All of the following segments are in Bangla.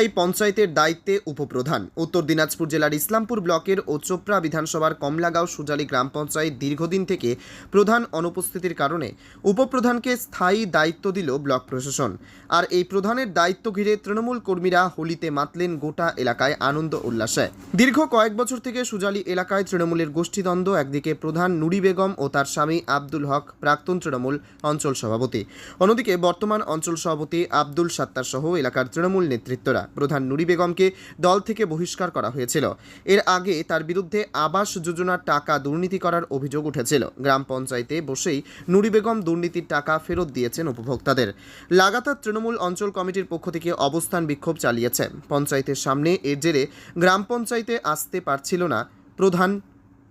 এই পঞ্চায়েতের দায়িত্বে উপপ্রধান। উত্তর দিনাজপুর জেলার ইসলামপুর ব্লকের ও চোপড়া বিধানসভার কমলাগাঁও সুজালি গ্রাম পঞ্চায়েত দীর্ঘদিন থেকে প্রধান অনুপস্থিতির কারণে উপপ্রধানকে স্থায়ী দায়িত্ব দিল ব্লক প্রশাসন। আর এই প্রধানের দায়িত্ব ঘিরে তৃণমূল কর্মীরা হোলিতে মাতলেন গোটা এলাকায় আনন্দ উল্লাসে। দীর্ঘ কয়েক বছর থেকে সুজালি এলাকায় তৃণমূলের গোষ্ঠীদ্বন্দ্ব, একদিকে প্রধান নুরি বেগম ও তার স্বামী আব্দুল হক, প্রাক্তন তৃণমূল অঞ্চল সভাপতি। অন্যদিকে বর্তমান অঞ্চল সভাপতি আব্দুল সাত্তার সহ এলাকার তৃণমূল নেতৃত্বরা। প্রধান নুরি বেগমকে দল থেকে বহিষ্কার করা হয়েছিল। এর আগে তার বিরুদ্ধে আবাস যোজনার টাকা দুর্নীতি করার অভিযোগ উঠেছিল। গ্রাম পঞ্চায়েতে বসেই নুরি বেগম দুর্নীতির টাকা ফেরত দিয়েছেন উপভোক্তাদের। লাগাতার তৃণমূল অঞ্চল কমিটির পক্ষ থেকে অবস্থান বিক্ষোভ চালিয়েছে। পঞ্চায়েতের সামনে এর জেরে গ্রাম পঞ্চায়েতে আসতে পারছিল না প্রধান।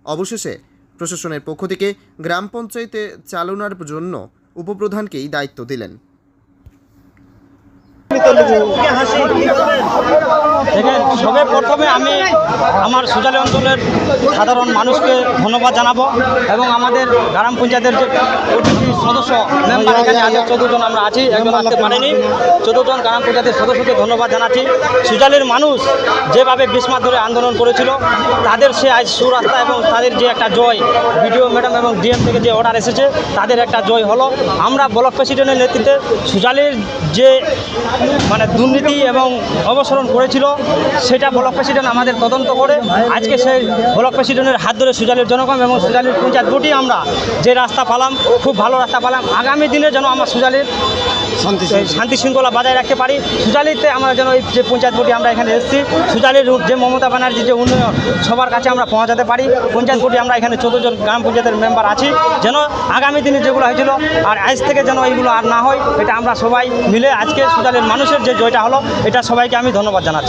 অবশেষে প্রশাসনের পক্ষ থেকে গ্রাম পঞ্চায়েতে চালনার জন্য উপপ্রধানকেই দায়িত্ব দিলেন। দেখেন সবে প্রথমে আমি আমার সুজালি অঞ্চলের সাধারণ মানুষকে ধন্যবাদ জানাব এবং আমাদের গ্রাম পঞ্চায়েতের যে সদস্য মেম্বার এখানে আছে চোদ্দজন আমরা আছি একজন আসতে পারেনি। চোদ্দজন গ্রাম পঞ্চায়েতের সদস্যকে ধন্যবাদ জানাচ্ছি। সুজালির মানুষ যেভাবে বিশ মাস ধরে আন্দোলন করেছিল তাদের সে আজ সুরাস্তা এবং তাদের যে একটা জয় বিডিও ম্যাডাম এবং ডিএম থেকে যে অর্ডার এসেছে তাদের একটা জয় হলো। আমরা ব্লক প্রেসিডেন্টের নেতৃত্বে সুজালির যে মানে দুর্নীতি এবং অবসরণ করেছিল সেটা ব্লক প্রেসিডেন্ট আমাদের তদন্ত করে আজকে সেই ব্লক প্রেসিডেন্টের হাত ধরে সুজালির জনগণ এবং সুজালির পঞ্চায়েত দুটি আমরা যে রাস্তা পালাম খুব ভালো রাস্তা পালাম। আগামী দিনে যেন আমার সুজালির শান্তি শৃঙ্খলা বজায় রাখতে পারি। সুজালিতে আমরা যেন এই যে পঞ্চায়েত বোর্ডে আমরা এখানে এসেছি সুজালির যে মমতা ব্যানার্জি যে উন্নয়ন সবার কাছে আমরা পৌঁছাতে পারি। পঞ্চায়েত বোর্ডে আমরা এখানে চোদ্দ জন গ্রাম পঞ্চায়েতের মেম্বার আছি। যেন আগামী দিনে যেগুলো হয়েছিল আর আজ থেকে যেন এইগুলো আর না হয় এটা আমরা সবাই মিলে আজকে সুজালির মানুষের যে জয়টা হলো এটা সবাইকে আমি ধন্যবাদ জানাচ্ছি।